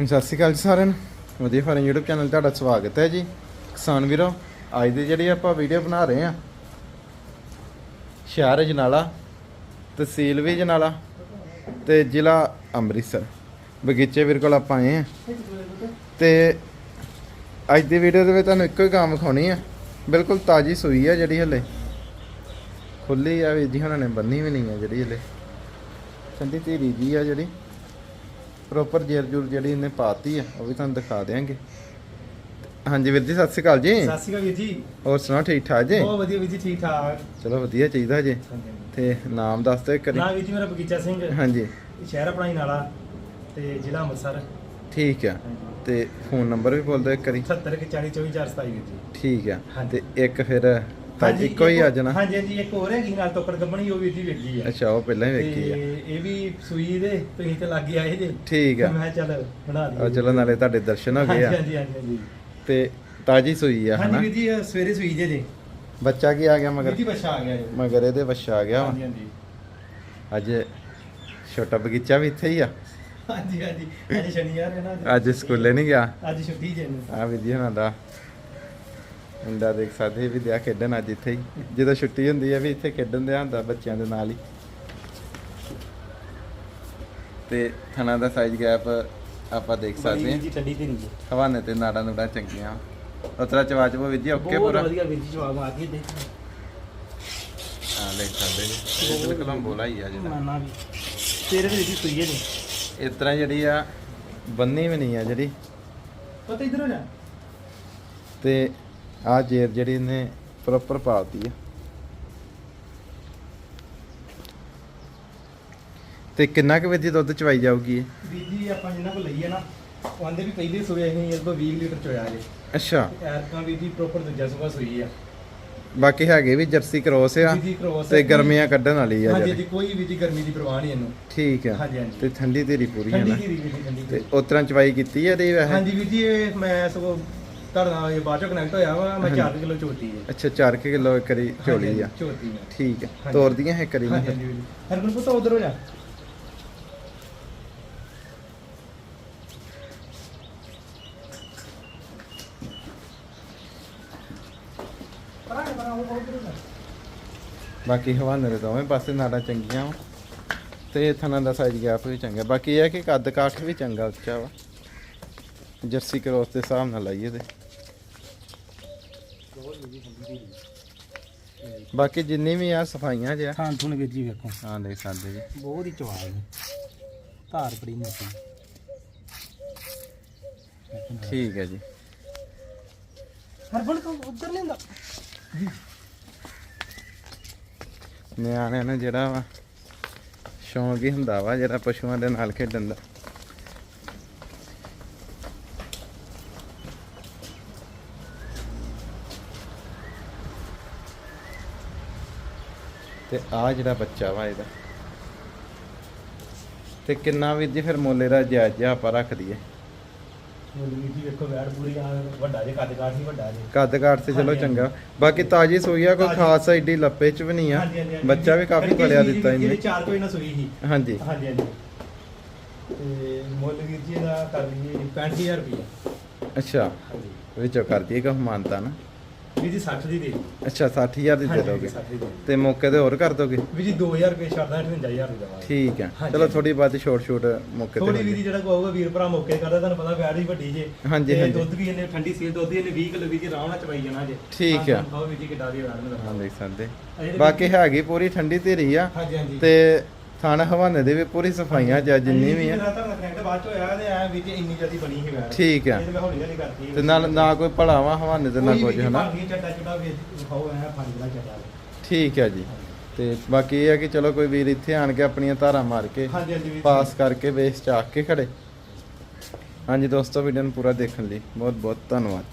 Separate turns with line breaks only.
ਸਤਿ ਸ਼੍ਰੀ ਅਕਾਲ ਜੀ ਸਾਰਿਆਂ ਨੂੰ। ਵਧੀਆ ਫਾਰਮ YouTube ਚੈਨਲ ਤੁਹਾਡਾ ਸਵਾਗਤ ਹੈ ਜੀ। ਕਿਸਾਨ ਵੀਰੋ, ਅੱਜ ਦੀ ਜਿਹੜੀ ਆਪਾਂ ਵੀਡੀਓ ਬਣਾ ਰਹੇ ਆ ਸ਼ਹਿਰ ਜਨਾਲਾ, ਤਹਿਸੀਲ ਵੀ ਜਨਾਲਾ ਤੇ ਜ਼ਿਲ੍ਹਾ ਅੰਮ੍ਰਿਤਸਰ। ਬਗੀਚੇ ਵੀਰ ਕੋਲ ਆਪਾਂ ਆਏ ਆ ਤੇ ਅੱਜ ਦੀ ਵੀਡੀਓ ਦੇ ਵਿੱਚ ਤੁਹਾਨੂੰ ਇੱਕੋ ਹੀ ਕੰਮ ਵਿਖਾਉਣੀ ਆ। ਬਿਲਕੁਲ ਤਾਜੀ ਸੂਈ ਆ ਜਿਹੜੀ ਹਲੇ। ਖੁੱਲੀ ਆ ਵੀ ਜੀ ਹੁਣਾਂ ਨੇ ਬੰਨੀ ਵੀ ਨਹੀਂ ਆ ਜਿਹੜੀ ਹਲੇ। ਚੰਦੀ ਧੀਰੀ ਜੀ ਆ ਜਿਹੜੀ। ਪ੍ਰੋਪਰ ਜੇਰ ਜੂਰ ਜਿਹੜੀ ਇਹਨੇ ਪਾਤੀ ਆ ਉਹ ਵੀ ਤੁਹਾਨੂੰ ਦਿਖਾ ਦੇਾਂਗੇ ਹਾਂਜੀ ਵੀਰ ਜੀ ਸਤਿ ਸ਼੍ਰੀ ਅਕਾਲ ਜੀ।
ਸਤਿ ਸ਼੍ਰੀ ਅਕਾਲ ਵੀਰ ਜੀ।
ਹੋਰ ਸੁਣਾਓ ਠੀਕ ਠਾਕ ਜੀ?
ਬਹੁਤ ਵਧੀਆ ਵੀਰ ਜੀ ਠੀਕ ਠਾਕ।
ਚਲੋ ਵਧੀਆ ਚਾਹੀਦਾ ਜੀ। ਤੇ ਨਾਮ ਦੱਸ ਦਿਓ ਇੱਕ
ਨਾ
ਵਾਰੀ
ਜੀ ਮੇਰਾ ਬਗੀਚਾ ਸਿੰਘ।
ਹਾਂਜੀ।
ਸ਼ਹਿਰ ਆਪਣਾ ਹੀ ਨਾਲਾ ਤੇ ਜ਼ਿਲ੍ਹਾ ਅੰਮ੍ਰਿਤਸਰ।
ਠੀਕ ਆ। ਤੇ ਫੋਨ ਨੰਬਰ ਵੀ ਬੋਲ ਦਿਓ ਇੱਕ ਵਾਰੀ।
70 ਕਿ 40 24 427 ਵੀਰ ਜੀ।
ਠੀਕ ਆ। ਤੇ ਇੱਕ ਫਿਰ ਤਾਂ ਇੱਕੋ ਹੀ
ਇੱਕ-
ਆ ਜਾਣਾ।
ਹਾਂਜੀ ਹਾਂਜੀ ਇੱਕ ਹੋਰ ਹੈਗੀ ਨਾਲ ਟੋਕੜ ਗੱਬਣੀ ਉਹ ਵੀਰ ਜੀ ਵੇਖੀ ਆ।
ਅੱਛਾ ਉਹ ਪਹਿਲਾਂ ਹੀ ਵੇਖੀ ਆ।
ਇਹ ਵੀ ਸੂਈ ਦੇ ਤੁਸੀਂ ਤੇ ਲੱਗ ਆਏ ਜੇ।
ਠੀਕ ਆ।
ਮੈਂ ਕਿਹਾ ਚੱਲ ਬਣਾ
ਆ
ਲਈ
ਚਲੋ ਨਾਲੇ ਤੁਹਾਡੇ ਦਰਸ਼ਨ ਹੋ ਗਏ
ਹਾਂਜੀ
ਆ।
ਹਾਂਜੀ ਹਾਂਜੀ ਹਾਂਜੀ
ਤੇ ਤਾਜੀ ਸੂਈ ਆ
ਹਾਂਜੀ
ਹਨਾ?
ਵੀਰ ਜੀ ਇਹ ਸਵੇਰੇ ਸੂਈ ਜੇ ਜੇ।
ਬੱਚਾ ਕੀ ਆ ਗਿਆ
ਵੀਰ
ਮਗਰ
ਜੀ ਬੱਚਾ ਆ ਗਿਆ ਜੀ।
ਮਗਰ ਇਹਦੇ ਬੱਚਾ ਆ ਗਿਆ ਵਾ।
ਹਾਂਜੀ ਹਾਂਜੀ।
ਅੱਜ ਛੋਟਾ ਬਗੀਚਾ ਵੀ ਇੱਥੇ ਹੀ ਆ।
ਹਾਂਜੀ ਹਾਂਜੀ। ਅੱਜ ਸ਼ਨੀਵਾਰ ਹੈ ਨਾ।
ਅੱਜ ਸਕੂਲੇ ਨਹੀਂ ਗਿਆ।
ਅੱਜ ਛੁੱਟੀ ਜੇ ਨੂੰ
ਆ ਵਿਧੀ ਹੁਣਾਂ ਦਾ। ਮੁੰਡਾ ਦੇਖ ਸਕਦੇ ਵੀ ਦਿਆ ਖੇਡਣ ਅੱਜ ਇੱਥੇ ਹੀ। ਜਦੋਂ ਛੁੱਟੀ ਹੁੰਦੀ ਹੈ ਵੀ ਇੱਥੇ ਖੇਡਣ ਦਿਆ ਹੁੰਦਾ ਬੱਚਿਆਂ ਦੇ ਨਾਲ ਹੀ। ਤੇ ਥਣਾ ਦਾ ਸਾਈਜ਼ ਗੈਪ ਆਪਾਂ ਦੇਖ ਸਕਦੇ
ਵੀਰ
ਹਾਂ
ਜੀ ਠੰਡੀ ਜੀ।
ਹਵਾਨੇ ਤੇ ਨਾੜਾਂ ਨੂੜਾਂ ਚੰਗੀਆਂ। ਉਤਰਾ ਚਵਾਚ ਉਹ ਵਿਧੀ ਓਕੇ
ਬਹੁਤ
ਪੂਰਾ।
ਵਧੀਆ ਵੀਰ ਜੀ ਜਵਾਬ ਆ ਗਏ ਦੇਖ
ਹਾਂ ਦੇਖ ਸਕਦੇ ਜੀ ਇਹ ਬਿਲਕੁਲ ਬੋਲਾ ਹੀ ਆ ਜਿਹੜਾ।
ਮਾਨਾ ਵੀ। ਤੇਰੇ ਦੇ ਵਿੱਚ ਸੂਈਏ ਨੇ
ਇਸ ਤਰ੍ਹਾਂ ਜਿਹੜੀ ਆ ਬੰਨੀ ਵੀ ਨਹੀਂ ਆ ਜਿਹੜੀ।
ਪਤਾ ਇਧਰ ਹੋ ਜਾ।
ਤੇ ਆ ਜੇਰ ਜਿਹੜੀ ਇਹਨੇ ਪ੍ਰੋਪਰ ਪਾਤੀ ਆ। ਤੇ ਕਿੰਨਾ ਕੁ ਵਜੇ ਦੁੱਧ ਚਵਾਈ ਜਾਊਗੀ ਇਹ?
ਵੀਰ ਜੀ ਆਪਾਂ ਜਿੰਨਾ ਕੋ ਲਈਏ ਨਾ ਉਹ ਆਂਦੇ ਵੀ ਪਹਿਲੇ ਸੂਏ ਅਸੀਂ ਇਸ ਤੋਂ 20 ਲੀਟਰ ਚੋਇਆ ਜੇ।
ਅੱਛਾ।
ਐਰਕਾਂ ਵੀਰ ਜੀ ਪ੍ਰੋਪਰ ਦੂਜਾ ਸੂਆ ਸੂਈ ਆ।
ਬਾਕੀ ਹੈਗੇ ਵੀ ਜਰਸੀ ਕ੍ਰੋਸ ਆ
ਜੀ
ਤੇ
ਹੈ।
ਗਰਮੀਆਂ ਕੱਢਣ ਵਾਲੀ ਆ
ਹਾਂਜੀ
ਜਿਹੜੀ।
ਜੀ ਕੋਈ ਵੀ ਜੀ ਗਰਮੀ ਦੀ ਪਰਵਾਹ ਨਹੀਂ ਇਹਨੂੰ।
ਠੀਕ ਆ।
ਹਾਂਜੀ, ਹਾਂਜੀ।
ਤੇ ਠੰਡੀ ਤੇਰੀ ਪੂਰੀ ਹੈ
ਠੰਡੀ
ਨਾ
ਦੀ ਵੀਰ ਜੀ ਠੰਡੀ
ਤੇ
ਦੀ
ਉਸ ਤਰ੍ਹਾਂ ਚਵਾਈ ਕੀਤੀ ਆ ਇਹਦੀ ਵੈਸੇ?
ਹਾਂਜੀ ਵੀਰ ਜੀ ਇਹ ਮੈਂ ਸਗੋਂ ਤੁਹਾਡੇ ਨਾਲ ਇਹ ਬਾਅਦ ਚੋਂ ਕਨੈਕਟ ਹੋਇਆ ਵਾ ਮੈਂ 4 ਕਿਲੋ ਝੋਟੀ ਹੈ।
ਅੱਛਾ 4 ਕਿਲੋ ਕਰੀ ਝੋਲੀ ਆ।
ਝੋਟੀ ਮੈਂ
ਠੀਕ। ਤੋਰਦੀਆਂ ਹੈ ਕਰੀ
ਹਾਂਜੀ ਹਾਂਜੀ ਵੀਰ ਜੀ ਹਰਮਨ ਪੁੱਤ ਉਧਰ ਹੋ ਜਾ। ਪਰਾਂ ਪਰਾਂ ਉਹ ਉਧਰ ਹੋ ਜਾ।
ਬਾਕੀ ਹਵਾਨੇ ਦੇ ਦੋਵੇਂ ਪਾਸੇ ਨਾੜਾਂ ਚੰਗੀਆਂ ਵਾ ਤੇ ਥਣਾ ਦਾ ਸਾਈਜ਼ ਗੈਪ ਵੀ ਚੰਗਾ। ਬਾਕੀ ਇਹ ਹੈ ਕਿ ਕੱਦ ਕਾਠ ਵੀ ਚੰਗਾ ਉੱਚਾ ਵਾ। ਜਰਸੀ ਕ੍ਰੋਸ ਦੇ ਹਿਸਾਬ ਨਾਲ ਲਾਈਏ ਤੇ। ਬਾਕੀ ਜਿੰਨੀ ਵੀ ਆ ਸਫਾਈਆਂ ਜਿਆ।
ਥਾਂ ਥੁਣ ਵੀਰ ਜੀ ਵੇਖੋ।
ਹਾਂ ਦੇਖ ਸਕਦੇ ਜੀ।
ਬਹੁਤ ਹੀ ਚਵਾਲ ਹੈ। ਧਾਰ ਬੜੀ ਮੋਟੀ।
ਠੀਕ ਹੈ ਜੀ।
ਹਰਬਨ ਕੋ ਉਧਰ ਨਹੀਂ ਹੁੰਦਾ
ਨਿਆਣਿਆਂ ਨੂੰ ਜਿਹੜਾ ਵਾ ਸ਼ੌਂਕ ਹੀ ਹੁੰਦਾ ਵਾ ਜਿਹੜਾ ਪਸ਼ੂਆਂ ਦੇ ਨਾਲ ਖੇਡਣ ਦਾ। ਤੇ ਆ ਜਿਹੜਾ ਬੱਚਾ ਵਾ ਇਹਦਾ। ਤੇ ਕਿੰਨਾ ਵੀ ਜੀ ਫਿਰ ਮੁੱਲ ਇਹਦਾ ਜਾਇਜ਼ ਜਿਹਾ ਆਪਾਂ ਰੱਖ ਦਈਏ।
ਵੀਰ ਕੱਦ ਕਾਠ
ਤੇ ਚਲੋ ਚੰਗਾ। ਬਾਕੀ ਤਾਜੀ ਸੂਈ ਆ ਕੋਈ। ਖਾਸ ਐਡੀ ਲੱਪੇ ਚ ਵੀ ਨਹੀਂ ਆ। ਬੱਚਾ ਵੀ ਕਾਫੀ ਪਲਿਆ ਦਿੱਤਾ
ਵੀਰ
ਇਹਨੇ।
ਇਹਦੀ ਚਾਰ ਕੋਈ ਨਾ ਸੂਈ ਸੀ।
ਹਾਂਜੀ।
ਹਾਂਜੀ ਹਾਂਜੀ। ਤੇ ਮੁੱਲ ਵੀਰ ਜੀ ਦਾ ਕਰ ਲਈਏ 65000 ਰੁਪਏ
ਅੱਛਾ। ਵਿੱਚੋਂ ਕਰ ਦਈਏ ਕਿ ਮਾਨਤਾ ਨਾ।
ਵੀਰ ਜੀ 60 ਦੀ ਦੇ
ਅੱਛਾ 60000 ਦੀ ਦੇ
ਹਾਂਜੀ,
ਦੋਗੇ
60 ਦੀ ਦੇ
ਤੇ ਮੌਕੇ ਤੇ ਹੋਰ ਕਰ ਦੋਗੇ?
ਵੀਰ ਜੀ 2000 ਰੁਪਏ ਛੱਡਦਾ 58000 ਰੁਪਏ ਦਵਾਂਗੇ।
ਠੀਕ ਹੈ।
ਹਾਂਜੀ।
ਚਲੋ ਥੋੜੀ ਬਾਤ ਛੋਟ ਛੋਟ ਮੌਕੇ ਤੇ
ਥੋੜੀ
ਹੋ
ਜੀ
ਜਾਏ।
ਜਿਹੜਾ ਕਹੂਗਾ ਵੀਰ ਭਰਾ ਮੌਕੇ ਕਰਦਾ ਤੁਹਾਨੂੰ ਪਤਾ ਵੈੜ ਹੀ ਵੱਡੀ ਜੇ।
ਹਾਂਜੀ,
ਤੇ
ਹਾਂਜੀ।
ਦੁੱਧ ਵੀ ਇਹਨੇ ਠੰਡੀ ਸੀ ਦੁੱਧ ਵੀ ਇਹਨੇ 20 ਕਿਲੋ ਵੀਰ ਜੀ ਆਰਾਮ ਨਾਲ ਚਵਾਈ ਜਾਣਾ ਜੇ।
ਠੀਕ ਆ।
ਬਹੁਤ ਵੀਰ ਜੀ ਕਿੱਡਾ ਦੀ ਵੈੜ ਨੂੰ
ਹਾਂ ਦੇਖ ਸਕਦੇ। ਬਾਕੀ ਹੈਗੀ ਪੂਰੀ ਠੰਡੀ ਧੀਰੀ ਆ।
ਹਾਂਜੀ ਹਾਂਜੀ।
ਤੇ ਥਾਣਾ ਹਵਾਨੇ ਦੇ ਵੀ ਪੂਰੀ ਸਫਾਈਆਂ ਜਾਂ ਜਿੰਨੀ ਵੀ ਆ।
ਮੇਰਾ ਤਾਂ ਕਨੈਕਟ ਬਾਅਦ ਚ ਹੋਇਆ ਤੇ ਐ ਵੀ ਕਿ ਇੰਨੀ ਜਲਦੀ ਬਣੀ ਸੀ ਵੈੜ
ਠੀਕ ਆ।
ਤੇ ਮੈਂ ਹੌਲੀ ਹੌਲੀ ਕਰਤੀ
ਤੇ ਨਾਲ ਨਾ ਕੋਈ ਭਲਾਵਾ ਹਵਾਨੇ ਤੇ ਨਾ ਕੁਝ ਹਨਾ?
ਚੱਟਾ ਚੁੱਟਾ ਵੀ ਖਾਓ ਐ ਪੰਜ ਦਾ ਚੱਟਾ
ਠੀਕ ਹੈ ਜੀ। ਤੇ ਬਾਕੀ ਇਹ ਹੈ ਕਿ ਚਲੋ ਕੋਈ ਵੀਰ ਇੱਥੇ ਆਣ ਕੇ ਆਪਣੀਆਂ ਧਾਰਾਂ ਮਾਰ ਕੇ ਪਾਸ ਕਰਕੇ ਵੇਸ ਚਾਕ ਕੇ ਖੜੇ। ਹਾਂਜੀ ਦੋਸਤੋ ਵੀਡੀਓ ਨੂੰ ਪੂਰਾ ਦੇਖਣ ਲਈ ਬਹੁਤ ਬਹੁਤ ਧੰਨਵਾਦ